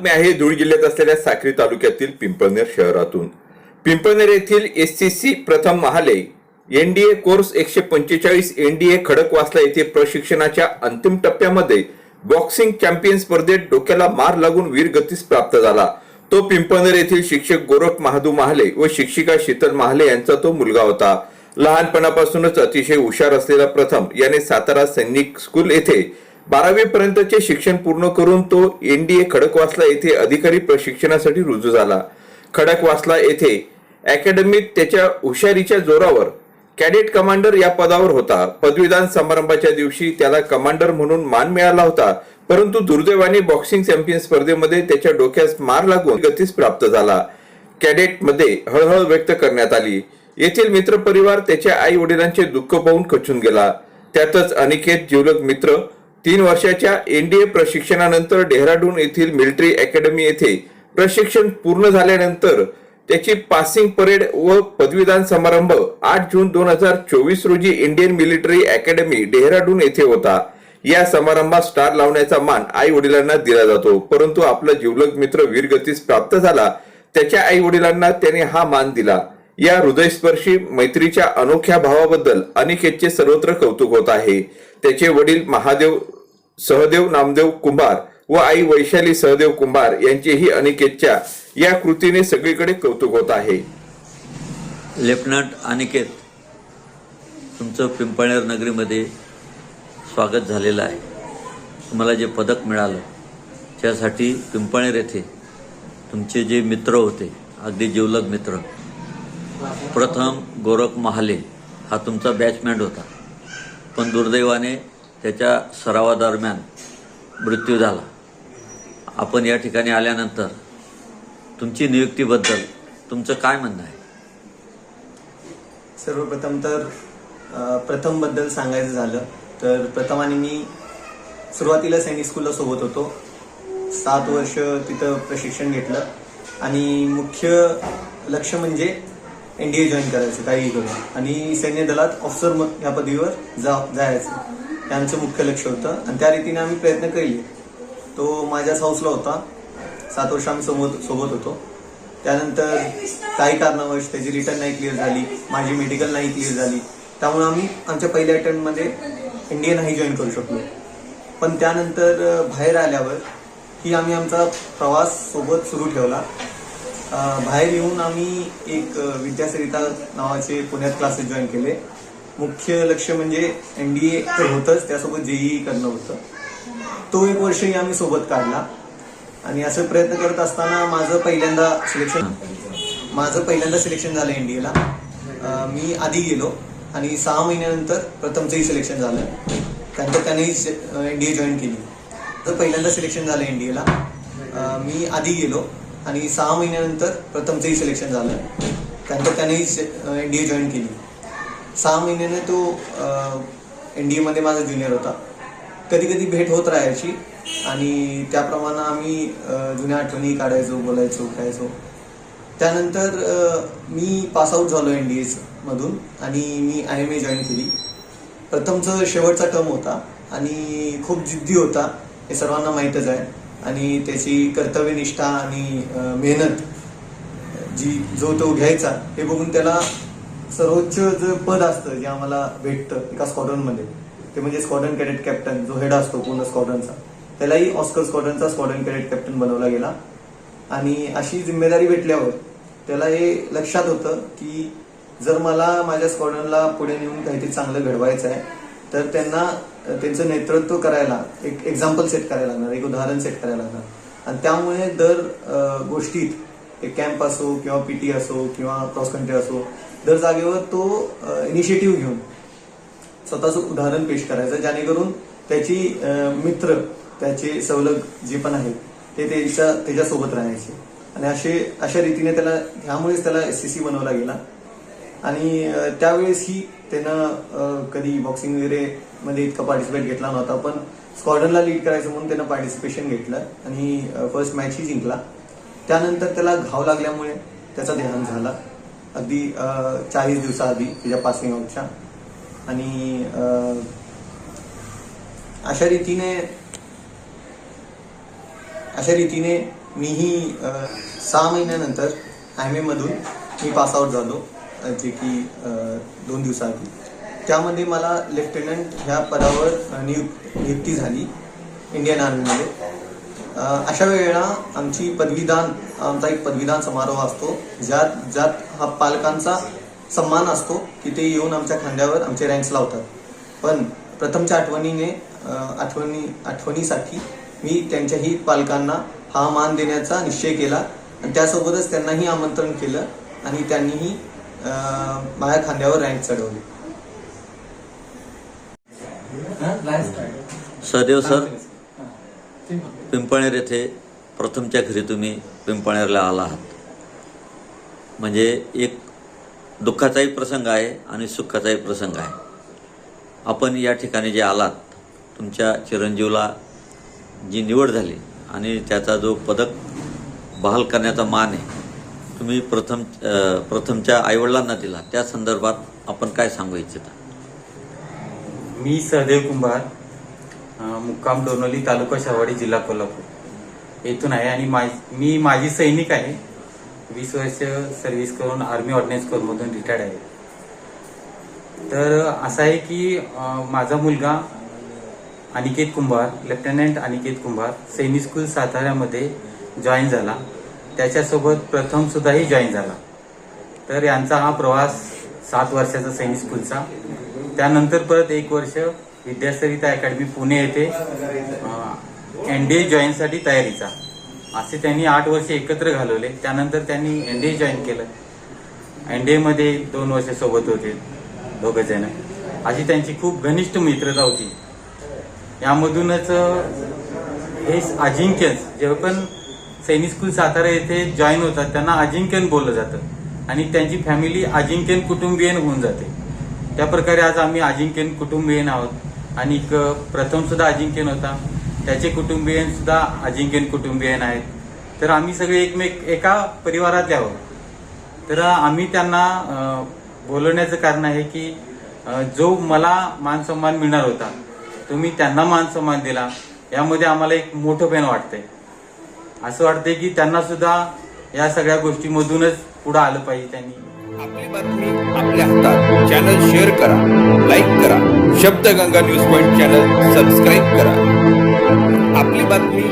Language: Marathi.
बातमी आहे धुळे जिल्ह्यात असलेल्या साक्री तालुक्यातील पिंपळनेर शहरातून. पिंपळनेर येथील एस सी सी प्रथम महाले एनडीए कोर्स एकशे पंचेचाळीस एनडीए खडकवासला येथे प्रशिक्षणाच्या अंतिम टप्प्यामध्ये बॉक्सिंग चॅम्पियन स्पर्धेत डोक्याला मार लागून वीरगतीस प्राप्त झाला. तो पिंपळनेर येथील शिक्षक गोरख महादू महाले व शिक्षिका शीतल महाले यांचा तो मुलगा होता. लहानपणापासूनच अतिशय हुशार असलेला प्रथम याने सातारा सैनिक स्कूल येथे बारावी पर्यंतचे शिक्षण पूर्ण करून तो एनडीए खडकवासला येथे अधिकारी प्रशिक्षणासाठी रुजू झाला. खडकवासला येथे अकॅडमीत त्याच्या हुशारीच्या जोरावर कॅडेट कमांडर या पदावर होता. पदवीदान समारंभाच्या दिवशी त्याला कमांडर म्हणून मान मिळाला होता. परंतु दुर्दैवाने बॉक्सिंग चॅम्पियन स्पर्धेमध्ये त्याच्या डोक्यास मार लागून गतीस प्राप्त झाला. कॅडेटमध्ये हळहळ व्यक्त करण्यात आली. येथील मित्रपरिवार त्याच्या आई वडिलांचे दुःख पाहून खचून गेला. त्यातच अनिकेत जिवलग मित्र तीन वर्षाच्या एनडीए प्रशिक्षणानंतर डेहराडून येथील मिलिटरी अकॅडमी येथे प्रशिक्षण पूर्ण झाल्यानंतर त्याची पासिंग परेड व पदवीदान समारंभ आठ जून दोन हजार चोवीस रोजी इंडियन मिलिटरी अकॅडमी डेहराडून येथे होता. या समारंभात स्टार लावण्याचा मान आई वडिलांना दिला जातो. परंतु आपला जिवलग मित्र वीरगतीस प्राप्त झाला. त्याच्या आई वडिलांना त्याने हा मान दिला. या हृदयस्पर्शी मैत्रीच्या अनोख्या भावाबद्दल अनिकेतचे सर्वत्र कौतुक होत आहे. त्याचे वडील महादेव सहदेव नामदेव कुंभार व आई वैशाली सहदेव कुंभार यांचेही अनिकेतच्या या कृतीने सगळीकडे कौतुक होत आहे. लेफ्टनंट अनिकेत तुमचं पिंपळनेर नगरीमध्ये स्वागत झालेलं आहे. तुम्हाला जे पदक मिळालं त्यासाठी पिंपळनेर येथे तुमचे जे मित्र होते अगदी जिवलग मित्र प्रथम गोरख महाले हा तुमचा बॅचमॅन होता. पण दुर्दैवाने त्याच्या सरावादरम्यान मृत्यू झाला. आपण या ठिकाणी आल्यानंतर तुमची नियुक्तीबद्दल तुमचं काय म्हणणं आहे? सर्वप्रथम तर प्रथमबद्दल सांगायचं झालं तर प्रथम आणि मी सुरुवातीला सैनिक स्कूलला सोबत होतो. सात वर्ष तिथं प्रशिक्षण घेतलं. आणि मुख्य लक्ष म्हणजे एनडीए जॉईन करायचं काही करून आणि सैन्य दलात ऑफिसर म- या पदवीवर जा जायचं. हे आमचं मुख्य लक्ष होतं. आणि त्या रीतीने आम्ही प्रयत्न केले. तो माझ्याच हाऊसला होता. सात वर्ष आम्ही सोबत सोबत होतो. त्यानंतर काही कारणावश त्याची रिटर्न नाही क्लिअर झाली. माझी मेडिकल नाही क्लिअर झाली. त्यामुळे आम्ही आमच्या पहिल्या अटेम्प्टमध्ये इंडियन नाही जॉईन करू शकलो. पण त्यानंतर बाहेर आल्यावर ही आम्ही आमचा प्रवास सोबत सुरू ठेवला. बाहेर येऊन आम्ही एक विद्यासरिता नावाचे पुण्यात क्लासेस जॉईन केले. मुख्य लक्ष म्हणजे एन डी ए तर होतंच त्यासोबत जेईई करणं होतं. तो एक वर्षही आम्ही सोबत काढला. आणि असं प्रयत्न करत असताना माझं पहिल्यांदा सिलेक्शन माझं पहिल्यांदा सिलेक्शन झालं एनडीएला मी आधी गेलो आणि सहा महिन्यानंतर प्रथमचंही सिलेक्शन झालं. त्यानंतर त्यानेही एनडीए जॉईन केली. तर पहिल्यांदा सिलेक्शन झालं एनडीएला मी आधी गेलो. आणि सहा महिन्यानंतर प्रथमचंही सिलेक्शन झालं. त्यानंतर त्यानेही ए जॉईन केली. सहा महिन्याने तो एन डी एमध्ये माझा ज्युनियर होता. कधी कधी भेट होत राहायची आणि त्याप्रमाणे आम्ही जुन्या आठवणी काढायचो बोलायचो खेळायचो त्यानंतर मी पासआउट झालो एन डी एमधून आणि मी आय एम ए जॉईन केली. प्रथमचं शेवटचा टर्म होता आणि खूप जिद्दी होता. हे सर्वांना माहीतच आहे. आणि त्याची कर्तव्यनिष्ठा आणि मेहनत जी जो तो घ्यायचा हे बघून त्याला सर्वोच्च जे पद असतं जे आम्हाला भेटतं एका स्क्वॉड्रनमध्ये ते म्हणजे स्क्वॉड्रन कॅडेट कॅप्टन जो हेड असतो पूर्ण स्क्वॉड्रनचा त्यालाही ऑस्कर स्क्वॉड्रनचा स्क्वॉड्रन कॅडेट कॅप्टन बनवला गेला. आणि अशी जिम्मेदारी भेटल्यावर त्याला हे लक्षात होतं की जर मला माझ्या स्क्वॉड्रनला पुढे नेऊन काहीतरी चांगलं घडवायचं आहे तर त्यांना त्यांचं नेतृत्व करायला एक एक्झाम्पल सेट करायला लागणार एक उदाहरण सेट करायला लागणार. आणि त्यामुळे दर गोष्टीत एक कॅम्प असो किंवा पीटी असो किंवा क्रॉस कंट्री असो दर जागेवर तो इनिशिएटिव्ह घेऊन स्वतःचं उदाहरण पेश करायचं जेणेकरून त्याची मित्र त्याचे सवलग जे पण आहेत ते त्याच्या त्याच्यासोबत राहायचे. आणि असे अशा रीतीने त्याला ह्यामुळेच त्याला एस सी सी बनवला गेला. आणि त्यावेळेस त्यावेळेसही त्यानं कधी बॉक्सिंग वगैरे मध्ये इतका पार्टिसिपेट घेतला नव्हता पण स्क्वॉडनला लीड करायचं म्हणून त्यानं पार्टिसिपेशन घेतलं आणि फर्स्ट मॅचही जिंकला. त्यानंतर त्याला घाव लागल्यामुळे त्याचा देहांत झाला. अगदी चाळीस दिवसाआधी त्याच्या पासिंग आउटच्या आणि अशा रीतीने अशा रीतीने मीही सहा महिन्यानंतर एम मधून मी पासआउट झालो. जे की दोन दिवसाआधी. त्यामध्ये मला लेफ्टनंट ह्या पदावर नियुक्त नियुक्ती झाली इंडियन आर्मीमध्ये. अशा वेळेला आमची पदवीदान आमचा एक पदवीदान समारोह असतो ज्यात ज्यात हा पालकांचा सन्मान असतो की ते येऊन आमच्या खांद्यावर आमचे रँक्स लावतात. पण प्रथमच्या आठवणीने आठवणी आठवणीसाठी मी त्यांच्याही पालकांना हा मान देण्याचा निश्चय केला. आणि त्यासोबतच त्यांनाही आमंत्रण केलं आणि त्यांनीही माझ्या खांद्यावर रँक चढवली. सहदेव सर पिंपळनेर येथे प्रथमच्या घरी तुम्ही पिंपळनेरला आला आहात. म्हणजे एक दुःखाचाही प्रसंग आहे आणि सुखाचाही प्रसंग आहे. आपण या ठिकाणी जे आलात तुमच्या चिरंजीवला जी निवड झाली आणि त्याचा जो पदक बहाल करण्याचा मान आहे तुम्ही प्रथम प्रथमच्या आईवडिलांना दिला. त्या संदर्भात आपण काय सांगू इच्छिता? मी सहदेव कुंभार मुक्काम डोनोली तालुका शहावाडी जिल्हा कोल्हापूर. येथून आहे आणि मा मी माझी सैनिक आहे. वीस वर्ष सर्व्हिस करून आर्मी ऑर्डिनन्स कोरमधून रिटायर्ड आहे. तर असं आहे की माझा मुलगा अनिकेत कुंभार लेफ्टनंट अनिकेत कुंभार सैनिक स्कूल साताऱ्यामध्ये जॉईन झाला. त्याच्यासोबत प्रथम सुद्धाही जॉईन झाला. तर यांचा हा प्रवास सात वर्षाचा सैनिक स्कूलचा त्यानंतर परत एक वर्ष विद्यासरिता अकॅडमी पुणे येथे एन डी ए जॉईनसाठी तयारीचा. असे त्यांनी आठ वर्ष एकत्र घालवले. त्यानंतर त्यांनी एन डी ए जॉईन केलं. एन डी एमध्ये दोन वर्ष सोबत होते दोघं जण. अशी त्यांची खूप घनिष्ठ मित्रता होती. यामधूनच हे अजिंक्यच जेव्हा पण सैनिक स्कूल सातारा येथे जॉईन होतात. त्यांना अजिंक्यन बोललं जातं. आणि त्यांची फॅमिली अजिंक्यन कुटुंबीयन होऊन जाते. त्या प्रकारे आज आम्ही अजिंक्यन कुटुंबीयन आहोत. आणि एक प्रथम सुद्धा अजिंक्यन होता. त्याचे कुटुंबियन सुद्धा अजिंक्यन कुटुंबीयन आहेत. तर आम्ही सगळे एकमेक एका परिवारातले आहोत. तर आम्ही त्यांना बोलवण्याचं कारण आहे की जो मला मान सन्मान मिळणार होता तुम्ही त्यांना मान सन्मान दिला. यामध्ये आम्हाला एक मोठं पेन वाटतंय. असं वाटतंय की त्यांना सुद्धा या सगळ्या गोष्टीमधूनच पुढे आलं पाहिजे त्यांनी. आपली बातमी आपल्या हातात. चॅनल शेअर करा लाईक करा. Shabdganga news point channel subscribe करा. आपली बातमी